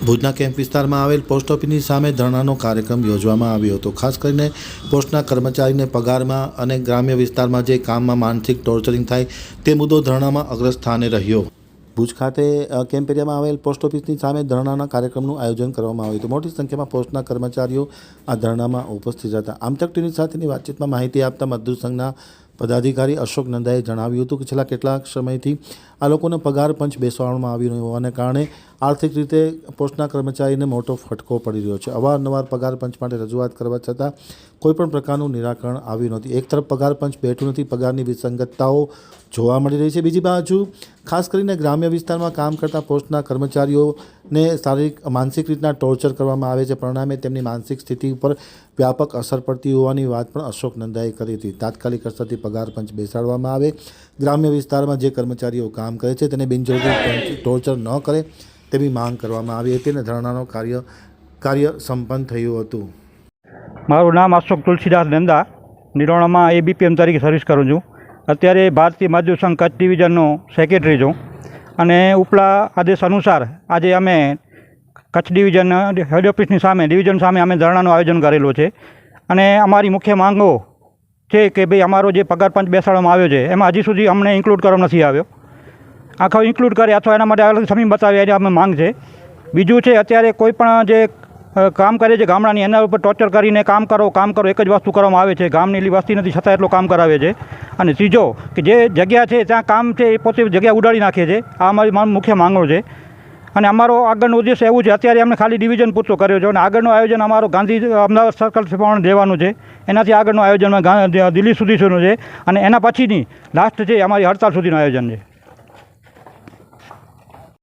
ભુજના કેમ્પ વિસ્તારમાં આવેલ પોસ્ટ ઓફિસની સામે ધરણાનો કાર્યક્રમ યોજવામાં આવ્યો હતો. ખાસ કરીને પોસ્ટના કર્મચારીને પગારમાં અને ગ્રામ્ય વિસ્તારમાં જે કામમાં માનસિક ટોર્ચરિંગ થાય તે મુદ્દો ધરણામાં અગ્રસ્થાને રહ્યો. ભુજ ખાતે કેમ્પ એરિયામાં આવેલ પોસ્ટ ઓફિસની સામે ધરણાના કાર્યક્રમનું આયોજન કરવામાં આવ્યું હતું. મોટી સંખ્યામાં પોસ્ટના કર્મચારીઓ આ ધરણામાં ઉપસ્થિત હતા. આમતક ટીવી સાથેની વાતચીતમાં માહિતી આપતા મજદૂર સંઘના પદાધિકારી અશોક નંદાએ જણાવ્યું હતું કે છેલ્લા કેટલાક સમયથી આ લોકોનો પગાર પંચ બેસવામાં આવી રહ્યો હોવાને કારણે આર્થિક રીતે પોસ્ટના કર્મચારીને મોટો ફટકો પડી રહ્યો છે. અવારનવાર પગાર પંચ માટે રજૂઆત કરવા છતાં કોઈપણ પ્રકારનું નિરાકરણ આવ્યું નથી. એક તરફ પગાર પંચ બેઠું નથી, પગારની વિસંગતતાઓ જોવા મળી રહી છે. બીજી બાજુ, ખાસ કરીને ગ્રામ્ય વિસ્તારમાં કામ કરતા પોસ્ટના કર્મચારીઓને શારીરિક, માનસિક રીતના ટોર્ચર કરવામાં આવે છે. પરિણામે તેમની માનસિક સ્થિતિ ઉપર વ્યાપક અસર પડતી હોવાની વાત પણ અશોક નંદાએ કરી હતી. તાત્કાલિક અસરથી પગાર પંચ બેસાડવામાં આવે. ગ્રામ્ય વિસ્તારમાં જે કર્મચારીઓ કામ કરે છે તેને બિનજરૂરી ટોર્ચર ન કરે. તેવી માંગ કરવામાં આવી હતી અને ધરણાનો કાર્ય કાર્ય સંપન્ન થયું હતું. મારું નામ અશોક તુલસીદાસ નંદા. નિરોણામાં બીપીએમ તરીકે સર્વિસ કરું છું. અત્યારે ભારતીય મજદૂર સંઘ કચ્છ ડિવિઝનનો સેક્રેટરી છું. અને ઉપલા આદેશ અનુસાર આજે અમે કચ્છ ડિવિઝન હેડ ઓફિસની સામે ડિવિઝન સામે અમે ધરણાનું આયોજન કરેલું છે. અને અમારી મુખ્ય માંગો છે કે ભાઈ અમારો જે પગાર પંચ બેસાડવામાં આવ્યો છે, એમાં હજી સુધી અમને ઇન્ક્લુડ કરવામાં નથી આવ્યો. આખો ઇન્ક્લુડ કરે, અથવા એના માટે અલગ સમીમ બતાવે, એની અમે માંગ છે. બીજું છે, અત્યારે કોઈ પણ જે કામ કરે છે ગામડાની, એના ઉપર ટોર્ચર કરીને કામ કરો કામ કરો, એક જ વસ્તુ કરવામાં આવે છે. ગામની વસ્તી નથી, છતાં એટલું કામ કરાવે છે. અને ત્રીજો, કે જે જગ્યા છે ત્યાં કામ છે, એ પોતે જગ્યા ઉડાડી નાખે છે. આ અમારી મારી મુખ્ય માંગો છે. અને અમારો આગળનો ઉદ્દેશ એવું છે, અત્યારે અમને ખાલી ડિવિઝન પૂરતો કર્યો છે. અને આગળનું આયોજન અમારો ગાંધી, અમદાવાદ સર્કલ પણ દેવાનું છે. એનાથી આગળનું આયોજન દિલ્હી દિલ્હી સુધીનું છે. અને એના પછીની લાસ્ટ છે અમારી હડતાલ સુધીનું આયોજન છે.